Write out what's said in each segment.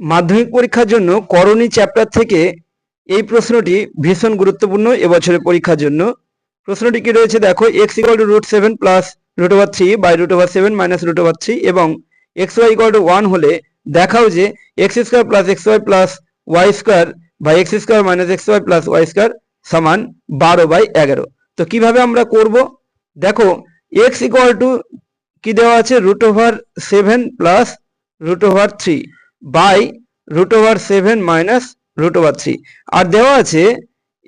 মাধ্যমিক পরীক্ষার জন্য করণী চ্যাপ্টার থেকে এই প্রশ্নটি ভীষণ গুরুত্বপূর্ণ এবছরের পরীক্ষার জন্য। প্রশ্নটি কি রয়েছে? দেখো x equal to root seven plus root over three by root over seven minus root over three এবং x y equal to one হলে দেখাও যে x square plus x y plus y square by x square minus x y plus y square সমান বারো by এগারো। তো কীভাবে আমরা করব? দেখো এক্স ইকুয়াল টু কি দেওয়া আছে? Root over seven plus root over three by root over seven minus root over three আর দেওয়া আছে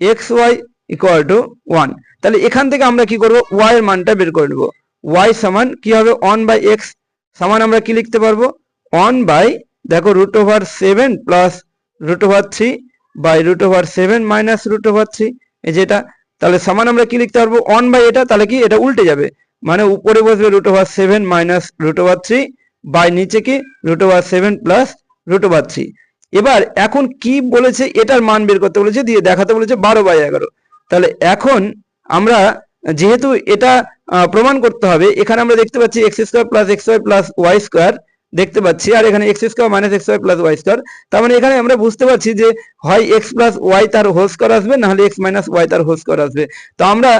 x y equal to one তাহলে এখান থেকে আমরা কি করব? ওয়াই এর মানটা বের করে নেব। ওয়াই সমান কি হবে? ওয়ান বাই এক্স সমান আমরা কি লিখতে পারব? ওয়ান বাই দেখো root over seven plus root over three by root over seven minus root over three এই যেটা। তাহলে সমান আমরা কি লিখতে পারব? ওয়ান বাই এটা, তাহলে কি? এটা উল্টে যাবে। মানে উপরে বসবে root over seven minus root over three by নিচে কি? Root over seven plus root over three এবার এখন কি বলেছে, এটার মান বের করতে বলেছে, দিয়ে দেখাতে বলেছে বারো বাই এগারো। তাহলে এখন আমরা যেহেতু এটা প্রমাণ করতে হবে, এখানে আমরা দেখতে পাচ্ছি x square plus x y plus y square দেখতে পাচ্ছি। আর এখানে x square minus x y plus y square তার মানে এখানে আমরা বুঝতে পারছি যে হয় এক্স প্লাস ওয়াই তার হোল স্কোয়ার আসবে, না হলে এক্স মাইনাস ওয়াই তার হোল স্কোয়ার আসবে। তো আমরা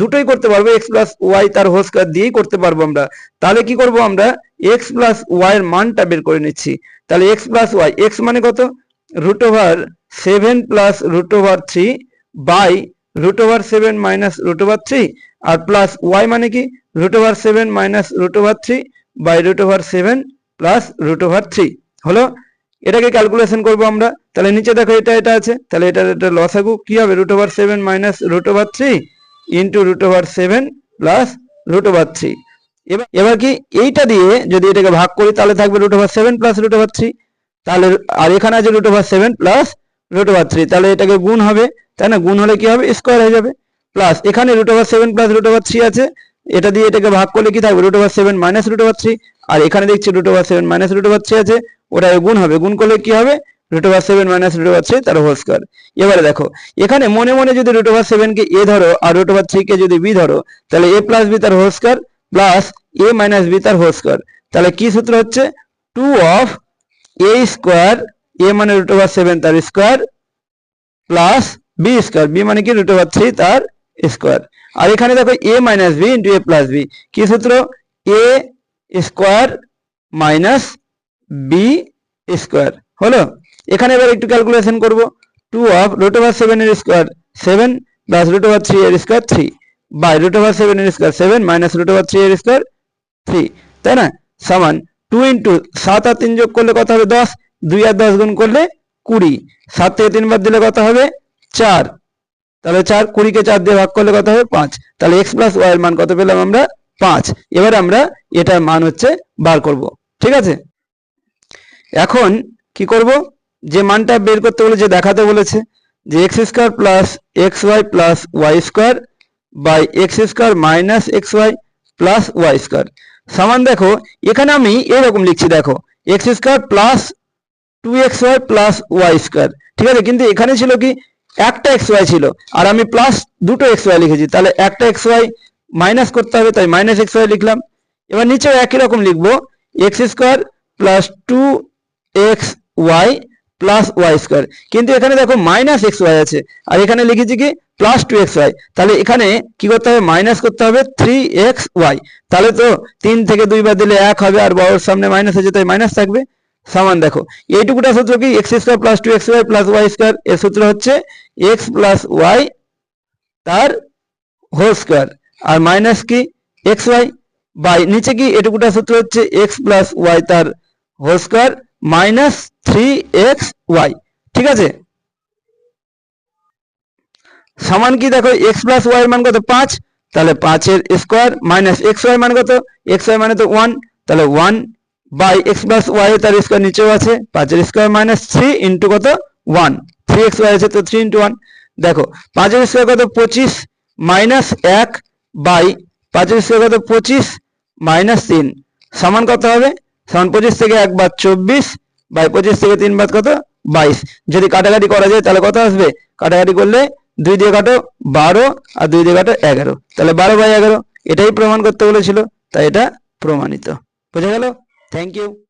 দুটোই করতে পারব এক্স প্লাস ওয়াই তার হোল স্কোয়ার দিয়েই করতে পারব আমরা। তাহলে কি করব আমরা? এক্স প্লাস ওয়াই এর মানটা বের করে নিচ্ছি। তাহলে এক্স প্লাস ওয়াই এক্স মানে কত? Root over seven plus root over three by root over seven minus root over three R plus y মানে কি? Root over seven minus root over three by root over seven plus root over three হলো এটাকে calculation করব আমরা তাহলে নিচে দেখো এটা এটা আছে তাহলে এটা এটা লসাগু কি হবে root over seven minus root over three into root over seven plus root over three এবার এবার কি এইটা দিয়ে যদি এটাকে ভাগ করি তাহলে থাকবে root over seven plus root over three তাহলে আর এখানে আছে root over seven plus root over three তাহলে এটাকে গুণ হবে তাই না গুণ হলে কি হবে স্কোয়ার হয়ে যাবে প্লাস এখানে root over seven plus root over three আছে এটা দিয়ে এটাকে ভাগ করলে কি থাকবে root over seven minus root over three আর এখানে দেখছি root over seven minus root over three আছে ওটা গুণ হবে গুণ করলে কি হবে root over seven minus root over three তার হোল স্কোয়ার এবারে দেখো এখানে মনে মনে যদি রুট ওভার সেভেন কে এ ধরো আর রুট ওভার থ্রি কে যদি বি ধরো তাহলে এ প্লাস বি তার whole square plus a minus b তার হোল স্কোয়ার তাহলে কি সূত্র হচ্ছে two of a square a মানে রুট ওভার সেভেন তার square plus b square b মানে কি রুট ওভার থ্রি তার স্কোয়ার। আর এখানে দেখো a minus b into a plus b কি সূত্র? A square minus b square. হলো? এখানে এবার একটু ক্যালকুলেশন করব। Two of root over seven এর square seven plus root over three এর square three by root over seven এর square seven minus root over three এর স্কোয়ার থ্রি তাই না? সমান টু ইন্টু সাত আর তিন যোগ করলে কত হবে? দশ। দুই আর দশ গুণ করলে কুড়ি। সাত থেকে তিন বাদ দিলে কত হবে? চার। তাহলে চার কুড়িকে চার দিয়ে ভাগ করলে কত হবে? পাঁচ। তাহলে এক্স প্লাস ওয়াই এর মান কত পেলাম আমরা? পাঁচ। এবার আমরা এটার মান হচ্ছে বার করব। ঠিক আছে? এখন কি করব? যে মানটা বের করতে বলে যে দেখাতে বলেছে, যে x square plus x y plus y square by x square minus x y plus y square সমান দেখো, এখানে আমি এরকম লিখছি, দেখো x square plus two x y plus y square ঠিক আছে? কিন্তু এখানে ছিল কি? একটা এক্স ওয়াই ছিল। আর আমি প্লাস দুটো এক্স ওয়াই লিখেছি। তাহলে একটা এক্স ওয়াই মাইনাস করতে হবে, তাই মাইনাস এক্স ওয়াই লিখলাম। এবার নিচেও একই রকম লিখব। X square plus two x y plus y square কিন্তু এখানে দেখো মাইনাস এক্স ওয়াই আছে। আর এখানে লিখেছি কি? প্লাস টু এক্স ওয়াই তাহলে এখানে কি করতে হবে? মাইনাস করতে হবে থ্রি এক্স ওয়াই তাহলে তো তিন থেকে দুই বার দিলে এক হবে, আর বড়োর সামনে মাইনাস আছে তাই মাইনাস থাকবে। সমান দেখো, এইটুকুটা সূত্র কি? X square plus two x y plus y square এর সূত্র হচ্ছে এক্স প্লাস ওয়াই তার হোল স্কোয়ার আর মাইনাস কি? এক্স ওয়াই বাই নিচে কি? এটুকুটা সূত্র হচ্ছে এক্স প্লাস ওয়াই তার whole square minus three x y ঠিক আছে? সমান কি দেখো? এক্স প্লাস ওয়াই মান কত? পাঁচ, তাহলে পাঁচের স্কোয়ার মাইনাস এক্স ওয়াই মান কত? এক্স ওয়াই মানে তো ওয়ান তাহলে one by x plus y তার স্কোয়ার নিচেও আছে, পাঁচের স্কোয়ার মাইনাস থ্রি ইন্টু কত? ওয়ান থ্রি এক্স ওয়াই আছে তো থ্রি ইন্টু ওয়ান দেখো, পাঁচের স্কোয়ার কত? পঁচিশ মাইনাস এক বাই পাঁচের স্কোয়ার কত? পঁচিশ মাইনাস তিন। সমান কত হবে? সমান পঁচিশ থেকে এক বাদ চব্বিশ বাই পঁচিশ থেকে তিন বাদ কত? বাইশ। যদি কাটাকাটি করা যায়, তাহলে কত আসবে? কাটাকাটি করলে দুই দিয়ে কাটো বারো আর দুই দিয়ে কাটো এগারো। তাহলে বারো বাই এগারো। এটাই প্রমাণ করতে বলেছিল, তাই এটা প্রমাণিত। বোঝা গেল? Thank you.